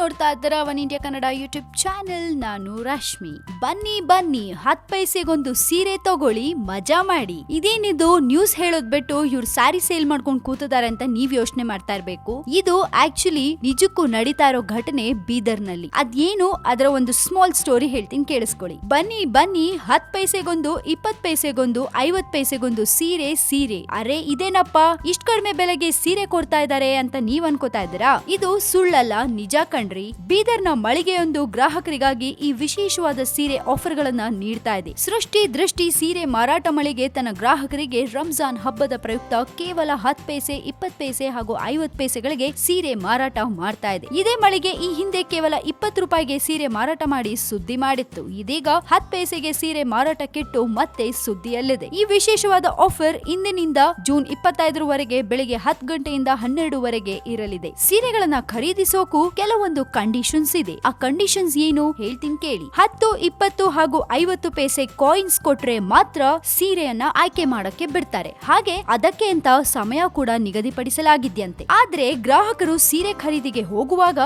ನೋಡ್ತಾ ಇದ್ದೀರಾ One India Kannada YouTube channel ನಾನು ರಶ್ಮಿ. ಬನ್ನಿ ಬನ್ನಿ. ಹತ್ ಪೈಸೆಗೊಂದು ಸೀರೆ ತಗೊಳ್ಳಿ, ಮಜಾ ಮಾಡಿ. ಇದೇನಿದು? ನ್ಯೂಸ್ ಹೇಳೋದ್ ಬಿಟ್ಟು ಇವ್ರು ಸ್ಯಾರಿ ಸೇಲ್ ಮಾಡ್ಕೊಂಡು ಕೂತಿದ್ದಾರೆ ಅಂತ ನೀವ್ ಯೋಚನೆ ಮಾಡ್ತಾ ಇರ್ಬೇಕು. ಇದು ಆಕ್ಚುಲಿ ನಿಜಕ್ಕೂ ನಡೀತಾ ಇರೋ ಘಟನೆ ಬೀದರ್ನಲ್ಲಿ ಅದೇನು? ಅದರ ಒಂದು ಸ್ಮಾಲ್ ಸ್ಟೋರಿ ಹೇಳ್ತೀನಿ, ಕೇಳಿಸ್ಕೊಳ್ಳಿ. ಬನ್ನಿ ಬನ್ನಿ. ಹತ್ ಪೈಸೆಗೊಂದು, ಇಪ್ಪತ್ ಪೈಸೆಗೊಂದು, ಐವತ್ ಪೈಸೆಗೊಂದು ಸೀರೆ ಸೀರೆ. ಅರೆ, ಇದೇನಪ್ಪ? ಇಷ್ಟ್ ಕಡಿಮೆ ಬೆಲೆಗೆ ಸೀರೆ ಕೊಡ್ತಾ ಇದ್ದಾರೆ ಅಂತ ನೀವ್ ಅನ್ಕೋತಾ ಇದ್ದೀರಾ? ಇದು ಸುಳ್ಳಲ್ಲ, ನಿಜ ಕಣ್ರಿ. ಬೀದರ್ನ ಮಳಿಗೆಯೊಂದು ಗ್ರಾಹಕರಿಗಾಗಿ ಈ ವಿಶೇಷವಾದ ಸೀರೆ ಆಫರ್ ಗಳನ್ನ ನೀಡ್ತಾ ಇದೆ. ಸೃಷ್ಟಿ ದೃಷ್ಟಿ ಸೀರೆ ಮಾರಾಟ ಮಳಿಗೆ ತನ್ನ ಗ್ರಾಹಕರಿಗೆ ರಂಜಾನ್ ಹಬ್ಬದ ಪ್ರಯುಕ್ತ ಕೇವಲ ಹತ್ತು ಪೈಸೆ ಇಪ್ಪತ್ ಪೈಸೆ ಹಾಗೂ ಐವತ್ ಪೈಸೆಗಳಿಗೆ ಸೀರೆ ಮಾರಾಟ ಮಾಡ್ತಾ ಇದೆ. ಇದೇ ಮಳಿಗೆ ಈ ಹಿಂದೆ ಕೇವಲ ಇಪ್ಪತ್ತು ರೂಪಾಯಿಗೆ ಸೀರೆ ಮಾರಾಟ ಮಾಡಿ ಸುದ್ದಿ ಮಾಡಿತ್ತು. ಇದೀಗ ಹತ್ ಪೈಸೆಗೆ ಸೀರೆ ಮಾರಾಟಕ್ಕಿಟ್ಟು ಮತ್ತೆ ಸುದ್ದಿಯಲ್ಲಿದೆ. ಈ ವಿಶೇಷವಾದ ಆಫರ್ ಇಂದಿನಿಂದ ಜೂನ್ ಇಪ್ಪತ್ತೈದರವರೆಗೆ ಬೆಳಿಗ್ಗೆ ಹತ್ತು ಗಂಟೆಯಿಂದ ಹನ್ನೆರಡುವರೆಗೆ ಇರಲಿದೆ. ಸೀರೆಗಳನ್ನ ಖರೀದಿಸೋಕು ಕೆಲವೊಂದು ಕಂಡೀಷನ್ಸ್ ಇದೆ. ಆ ಕಂಡೀಷನ್ಸ್ ಏನು? ಹೇಳ್ತೀನಿ ಕೇಳಿ. ಹತ್ತು, ಇಪ್ಪತ್ತು ಹಾಗೂ ಐವತ್ತು ಪೈಸೆ ಕಾಯಿನ್ಸ್ ಕೊಟ್ರೆ ಮಾತ್ರ ಸೀರೆಯನ್ನ ಆಯ್ಕೆ ಮಾಡಕ್ಕೆ ಬಿಡ್ತಾರೆ. ಹಾಗೆ ಅದಕ್ಕೆ ಅಂತ ಸಮಯ ಕೂಡ ನಿಗದಿಪಡಿಸಲಾಗಿದ್ಯಂತೆ. ಆದ್ರೆ ಗ್ರಾಹಕರು ಸೀರೆ ಖರೀದಿಗೆ ಹೋಗುವಾಗ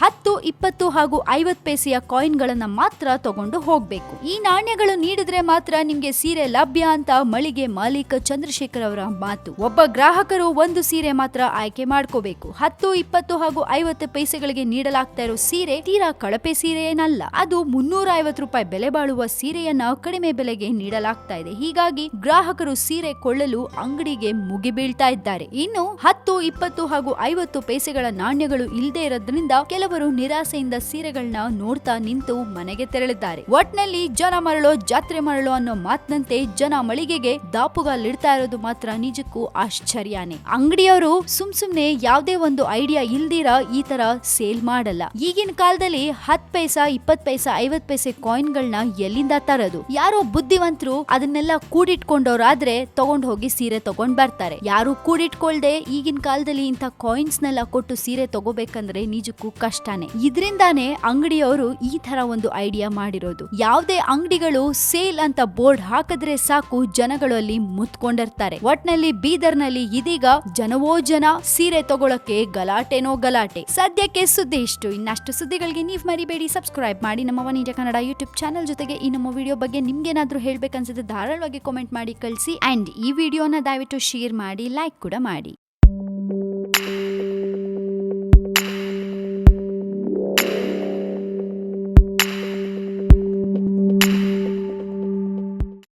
ಹತ್ತು, ಇಪ್ಪತ್ತು ಹಾಗೂ ಐವತ್ತು ಪೈಸೆಯ ಕಾಯಿನ್ ಗಳನ್ನ ಮಾತ್ರ ತಗೊಂಡು ಹೋಗಬೇಕು. ಈ ನಾಣ್ಯಗಳು ನೀಡಿದ್ರೆ ಮಾತ್ರ ನಿಮ್ಗೆ ಸೀರೆ ಲಭ್ಯ ಅಂತ ಮಳಿಗೆ ಮಾಲೀಕ ಚಂದ್ರಶೇಖರ್ ಅವರ ಮಾತು. ಒಬ್ಬ ಗ್ರಾಹಕರು ಒಂದು ಸೀರೆ ಮಾತ್ರ ಆಯ್ಕೆ ಮಾಡ್ಕೋಬೇಕು. ಹತ್ತು, ಇಪ್ಪತ್ತು ಹಾಗೂ ಐವತ್ತು ಪೈಸೆಗಳಿಗೆ ನೀಡಲಾಗ್ತಾ ಇರೋ ಸೀರೆ ತೀರಾ ಕಳಪೆ ಸೀರೆ ಏನಲ್ಲ. ಅದು ಮುನ್ನೂರ ಐವತ್ತು ರೂಪಾಯಿ ಬೆಲೆ ಬಾಳುವ ಸೀರೆಯನ್ನ ಕಡಿಮೆ ಬೆಲೆಗೆ ನೀಡಲಾಗ್ತಾ ಇದೆ. ಹೀಗಾಗಿ ಗ್ರಾಹಕರು ಸೀರೆ ಕೊಳ್ಳಲು ಅಂಗಡಿಗೆ ಮುಗಿಬೀಳ್ತಾ ಇದ್ದಾರೆ. ಇನ್ನು ಹತ್ತು, ಇಪ್ಪತ್ತು ಹಾಗೂ ಐವತ್ತು ಪೈಸೆಗಳ ನಾಣ್ಯಗಳು ಇಲ್ಲದೆ ಇರೋದ್ರಿಂದ ಕೆಲವರು ನಿರಾಸೆಯಿಂದ ಸೀರೆಗಳನ್ನ ನೋಡ್ತಾ ನಿಂತು ಮನೆಗೆ ತೆರಳಿದ್ದಾರೆ. ಒಟ್ನಲ್ಲಿ ಜನ ಮರಳೋ, ಜಾತ್ರೆ ಮರಳೋ ಅನ್ನೋ ಮಾತಿನಂತೆ ಜನ ಮಳಿಗೆಗೆ ದಾಪುಗಾಲಿಡ್ತಾ ಇರೋದು ಮಾತ್ರ ನಿಜಕ್ಕೂ ಆಶ್ಚರ್ಯನೇ. ಅಂಗಡಿಯವರು ಸುಮ್ ಸುಮ್ನೆ ಯಾವ್ದೇ ಒಂದು ಐಡಿಯಾ ಇಲ್ದಿರ ಈ ತರ ಸೇಲ್ ಮಾಡಲ್ಲ. ಈಗಿನ ಕಾಲದಲ್ಲಿ ಹತ್ ಪೈಸಾ ಇಪ್ಪತ್ ಪೈಸಾ ಐವತ್ ಪೈಸೆ ಕಾಯಿನ್ ಗಳನ್ನ ಎಲ್ಲಿಂದ ತರೋದು? ಯಾರೋ ಬುದ್ಧಿವಂತರು ಅದನ್ನೆಲ್ಲ ಕೂಡಿಟ್ಕೊಂಡವ್ರಾದ್ರೆ ತಗೊಂಡ್ ಹೋಗಿ ಸೀರೆ ತಗೊಂಡ್ ಬರ್ತಾರೆ. ಯಾರು ಕೂಡಿಟ್ಕೊಳ್ದೆ ಈಗಿನ ಕಾಲದಲ್ಲಿ ಇಂಥ ಕಾಯಿನ್ಸ್ ನೆಲ್ಲ ಕೊಟ್ಟು ಸೀರೆ ತಗೋಬೇಕಂದ್ರೆ ನಿಜಕ್ಕೂ ಕಷ್ಟನೇ. ಇದರಿಂದಾನೇ ಅಂಗಡಿಯವರು ಈ ತರ ಒಂದು ಐಡಿಯಾ ಮಾಡಿರೋದು. ಯಾವುದೇ ಅಂಗಡಿಗಳು ಸೇಲ್ ಅಂತ ಬೋರ್ಡ್ ಹಾಕಿದ್ರೆ ಸಾಕು ಜನಗಳು ಅಲ್ಲಿ ಮುತ್ಕೊಂಡಿರ್ತಾರೆ. ಒಟ್ನಲ್ಲಿ ಬೀದರ್ನಲ್ಲಿ ಇದೀಗ ಜನವೋ ಜನ ಸೀರೆ ತಗೊಳಕ್ಕೆ ಗಲಾಟೆನೋ ಗಲಾಟೆ. ಸದ್ಯಕ್ಕೆ ಸುದ್ದಿ ಇಷ್ಟು. ಇನ್ನಷ್ಟು ಸುದ್ದಿಗಳಿಗೆ ನೀವ್ ಮರಿಬೇಡಿ. ಸಬ್ಸ್ಕ್ರೈಬ್ ಮಾಡಿ ನಮ್ಮ ಇಂಡಿಯಾ ಕನ್ನಡ ಯೂಟ್ಯೂಬ್ ಚಾನಲ್ ಜೊತೆಗೆ ಈ ನಮ್ಮ ವಿಡಿಯೋ ಬಗ್ಗೆ ನಿಮ್ಗೇನಾದ್ರೂ ಹೇಳ್ಬೇಕನ್ಸಿದ್ರೆ ಧಾರಾಳವಾಗಿ ಕಾಮೆಂಟ್ ಮಾಡಿ ಕಳಿಸಿ. ಅಂಡ್ ಈ ವಿಡಿಯೋನ ದಯವಿಟ್ಟು ಶೇರ್ ಮಾಡಿ, ಲೈಕ್ ಕೂಡ ಮಾಡಿ.